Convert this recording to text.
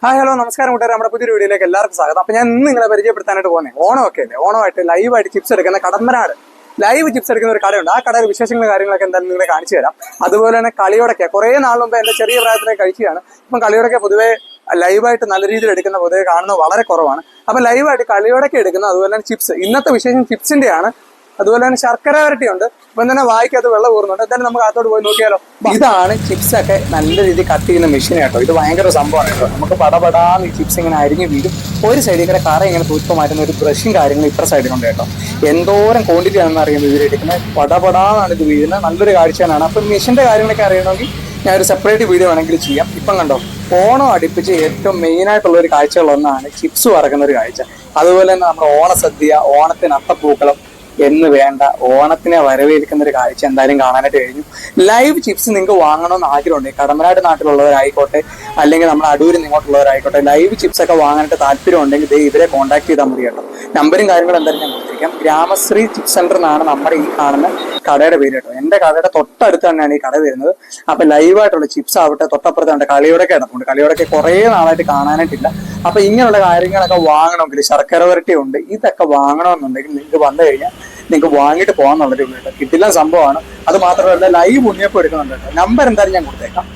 Hi hello നമസ്കാരം കൂട്ടുകാർ നമ്മുടെ പുതിയൊരു വീഡിയോയിലേക്ക് എല്ലാവർക്കും സ്വാഗതം. അപ്പൊ ഞാൻ ഇന്ന് നിങ്ങളെ പരിചയപ്പെടുത്താനായിട്ട് പോകുന്നത് ഓണമൊക്കെ അല്ലേ ഓണമായിട്ട് ലൈവായിട്ട് ചിപ്സ് എടുക്കുന്ന കടമ്പനാട് ലൈവ് ചിപ്സ് എടുക്കുന്ന ഒരു കടയുണ്ട്. ആ കടയിൽ വിശേഷങ്ങളും കാര്യങ്ങളൊക്കെ എന്തായാലും നിങ്ങളെ കാണിച്ചു തരാം. അതുപോലെ തന്നെ കളിയോടൊക്കെ കുറേ നാൾ മുമ്പ് എന്റെ ചെറിയ പ്രായത്തിലേക്ക് കഴിക്കുകയാണ് ഇപ്പം കളിയോടൊക്കെ പൊതുവേ ലൈവായിട്ട് നല്ല രീതിയിൽ എടുക്കുന്ന പൊതുവെ കാണുന്നത് വളരെ കുറവാണ്. അപ്പം ലൈവായിട്ട് കളിയോടൊക്കെ എടുക്കുന്ന അതുപോലെ തന്നെ ചിപ്സ് ഇന്നത്തെ വിശേഷം ചിപ്സിന്റെയാണ് അതുപോലെ തന്നെ ശർക്കര വരട്ടിയുണ്ട് ഇപ്പം തന്നെ വായിക്കകത്ത് വെള്ളം ഊറുന്നുണ്ട്. എന്തായാലും നമുക്ക് അകത്തോട്ട് പോയി നോക്കിയാലോ. ഇതാണ് ചിപ്സ് ഒക്കെ നല്ല രീതിയിൽ കട്ട് ചെയ്യുന്ന മെഷീൻ കേട്ടോ. ഇത് ഭയങ്കര സംഭവമാണ് കേട്ടോ. നമുക്ക് പടപടാന്ന് ഈ ചിപ്സ് ഇങ്ങനെ അരിഞ്ഞ് വീഴും. ഒരു സൈഡിൽ കൂടെ കറ ഇങ്ങനെ തൂക്കം മാറ്റുന്ന ഒരു ബ്രഷും കാര്യങ്ങളും ഇപ്പുറ സൈഡിലുണ്ട് കേട്ടോ. എന്തോരം ക്വാണ്ടിറ്റി ആണെന്ന് അറിയുന്നത് ഇതിലെടുക്കുന്നത് പടപടാന്നാണ് ഇത് വീഴുന്നത്. നല്ലൊരു കാഴ്ചയാണ്. അപ്പം മെഷീന്റെ കാര്യങ്ങളൊക്കെ അറിയണമെങ്കിൽ ഞാൻ ഒരു സെപ്പറേറ്റ് വീഡിയോ വേണമെങ്കിൽ ചെയ്യാം. ഇപ്പം കണ്ടോ ഓണം അടുപ്പിച്ച് ഏറ്റവും മെയിൻ ആയിട്ടുള്ള ഒരു കാഴ്ചകളൊന്നാണ് ചിപ്സ് വറക്കുന്ന ഒരു കാഴ്ച. അതുപോലെ തന്നെ നമ്മുടെ ഓണസദ്യ ഓണത്തിന് അത്തപ്പൂക്കളം എന്ന് വേണ്ട. ഓണത്തിനെ വരവേൽക്കുന്ന ഒരു കാഴ്ച എന്തായാലും കാണാനായിട്ട് കഴിഞ്ഞു. ലൈവ് ചിപ്സ് നിങ്ങൾക്ക് വാങ്ങണമെന്ന് ആഗ്രഹമുണ്ട്. കടമനാട് നാട്ടിലുള്ളവരായിക്കോട്ടെ അല്ലെങ്കിൽ നമ്മുടെ അടൂരിൽ നിങ്ങോട്ടുള്ളവരായിക്കോട്ടെ ലൈവ് ചിപ്സ് ഒക്കെ വാങ്ങാനായിട്ട് താല്പര്യം ഉണ്ടെങ്കിൽ ദേ ഇവരെ കോൺടാക്ട് ചെയ്താൽ മതി കേട്ടോ. നമ്പറും കാര്യങ്ങളും എന്തായാലും ഞാൻ കൊടുത്തിരിക്കാം. ഗ്രാമശ്രീ ചിപ്സ് സെന്റർ എന്നാണ് നമ്മുടെ ഈ കാണുന്ന കടയുടെ പേര് കേട്ടോ. എന്റെ കടയുടെ തൊട്ടടുത്ത് തന്നെയാണ് ഈ കട വരുന്നത്. അപ്പൊ ലൈവായിട്ടുള്ള ചിപ്സ് ആവട്ടെ തൊട്ടപ്പുറത്ത് കണ്ട കളിയോടൊക്കെ കിടപ്പുണ്ട്. കളിയോടൊക്കെ കുറേ നാളായിട്ട് കാണാനായിട്ടില്ല. അപ്പൊ ഇങ്ങനെയുള്ള കാര്യങ്ങളൊക്കെ വാങ്ങണമെങ്കിൽ ശർക്കര വരട്ടി ഉണ്ട്. ഇതൊക്കെ വാങ്ങണമെന്നുണ്ടെങ്കിൽ നിങ്ങൾക്ക് വന്നു കഴിഞ്ഞാൽ നിങ്ങൾക്ക് വാങ്ങിയിട്ട് പോകാന്നുള്ളൊരു കേട്ടോ. കിട്ടില്ല സംഭവമാണ്. അത് മാത്രമല്ല ലൈവ് ഉണ്ണിയപ്പം എടുക്കുന്നുണ്ട് നമ്പർ എന്തായാലും ഞാൻ കൊടുത്തേക്കാം.